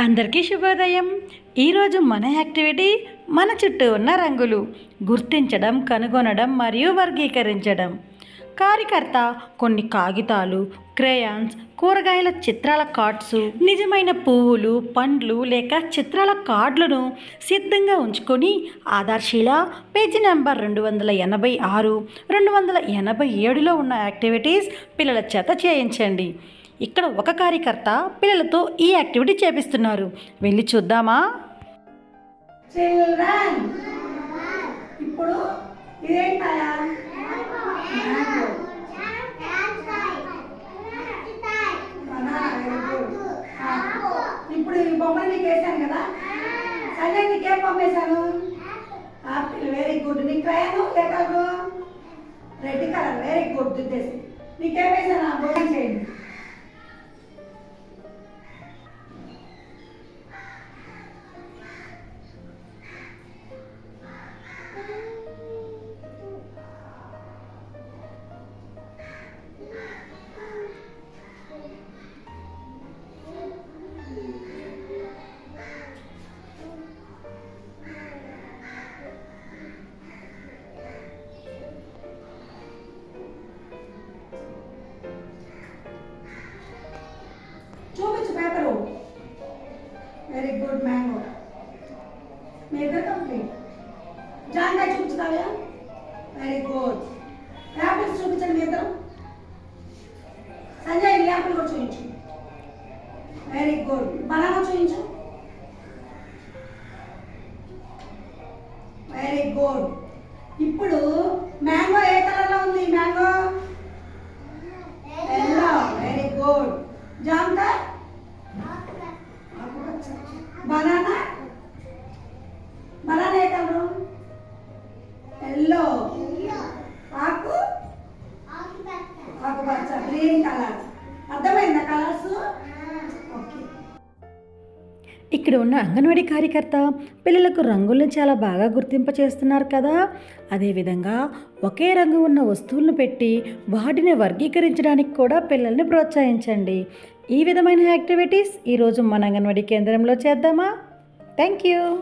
అందరికీ శుభోదయం. ఈరోజు మన యాక్టివిటీ మన చుట్టూ ఉన్న రంగులు. గుర్తించడం కనుగొనడం మరియు వర్గీకరించడం. కార్యకర్త కొన్ని కాగితాలు క్రేయాన్స్ కూరగాయల చిత్రాల కార్డ్స్ నిజమైన పువ్వులు పండ్లు లేక చిత్రాల కార్డులను సిద్ధంగా ఉంచుకొని ఆధార్శీల పేజీ నెంబర్ రెండు వందల ఎనభై ఆరు రెండు వందల ఎనభై ఏడులో ఉన్న యాక్టివిటీస్ పిల్లల చేత చేయించండి. ఇక్కడ ఒక కార్యకర్త పిల్లలతో ఈ యాక్టివిటీ చేపిస్తున్నారు. వెళ్ళి చూద్దామా? ఇప్పుడు వెరీ గుడ్ ఇప్పుడు ఈ బొమ్మలు నీకు వేసాను కదా? సంజయ్ నీకేం బొమ్మ వేసాను ఆపిల్ వెరీ గుడ్ ఏ colour red colour very good నీకేం వేసాను చేయండి వెరీ గుడ్ మ్యాంగో మీ ఇద్దరు కంప్లీట్ జాంకాయ చూపించుతావా? వెరీ గుడ్ యాపిల్స్ చూపించండి మీ ఇద్దరు. సంజయ్ నీ యాపిల్ కూడా చూపించు. వెరీ గుడ్ బనానా చూపించు. వెరీ గుడ్ ఇప్పుడు మ్యాంగో ఏ కలర్లో ఉంది? మ్యాంగో ఎల్లో వెరీ గుడ్ జాంకాయ బనానా బనానా ఏ కలరు ఎల్లో. ఆకు? ఆకుపచ్చ. Green colour. అర్థమైందా కలర్స్? ఇక్కడ ఉన్న అంగన్వాడీ కార్యకర్త పిల్లలకు రంగులను చాలా బాగా గుర్తింప చేస్తున్నారు కదా. అదేవిధంగా ఒకే రంగు ఉన్న వస్తువులను పెట్టి వాటిని వర్గీకరించడానికి కూడా పిల్లల్ని ప్రోత్సహించండి. ఈ విధమైన యాక్టివిటీస్ ఈరోజు మన అంగన్వాడీ కేంద్రంలో చేద్దామా? Thank you